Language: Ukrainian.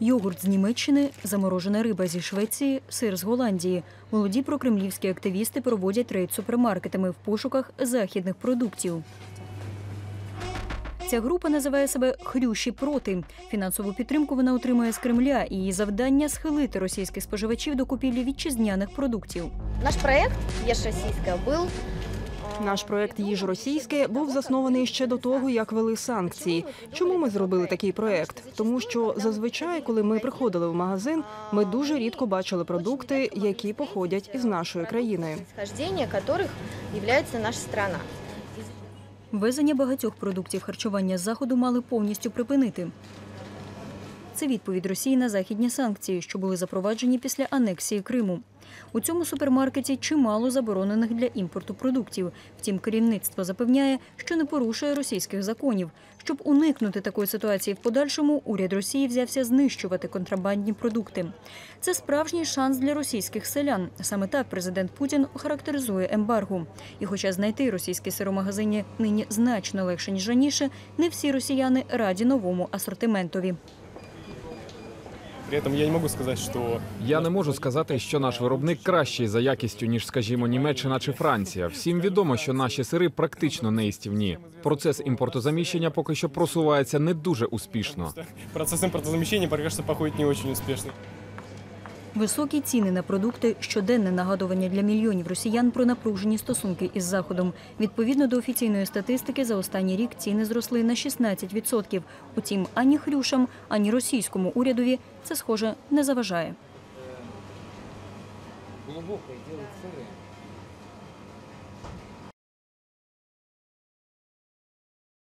Йогурт з Німеччини, заморожена риба зі Швеції, сир з Голландії. Молоді прокремлівські активісти проводять рейд супермаркетами в пошуках західних продуктів. Ця група називає себе Хрющі проти. Фінансову підтримку вона отримує з Кремля, її завдання схилити російських споживачів до купівлі вітчизняних продуктів. Наш проект «Ешь российское» был Наш проект Їж російське був заснований ще до того, як вели санкції. Чому ми зробили такий проект? Тому що зазвичай, коли ми приходили в магазин, ми дуже рідко бачили продукти, які походять із нашої країни. происхождения которых является наша страна. Ввезення багатьох продуктів харчування з заходу мали повністю припинити. Це відповідь Росії на західні санкції, що були запроваджені після анексії Криму. У цьому супермаркеті чимало заборонених для імпорту продуктів. Втім, керівництво запевняє, що не порушує російських законів. Щоб уникнути такої ситуації в подальшому, уряд Росії взявся знищувати контрабандні продукти. Це справжній шанс для російських селян. Саме так президент Путін характеризує ембарго. І хоча знайти російські сиромагазині нині значно легше ніж раніше, не всі росіяни раді новому асортиментові. При этом я не могу сказати, що Я не можу сказати, що наш виробник кращий за якістю ніж, скажімо, Німеччина чи Франція. Всім відомо, що наші сири практично неїстівні. Процес імпортозаміщення поки що просувається не дуже успішно. Процес імпортозаміщення поки що походить не дуже успешно. Високі ціни на продукти щоденне нагадування для мільйонів росіян про напружені стосунки із заходом. Відповідно до офіційної статистики, за останній рік ціни зросли на 16%. Утім, ані хрюшам, ані російському урядові це схоже не заважає. глубокое делать сыры.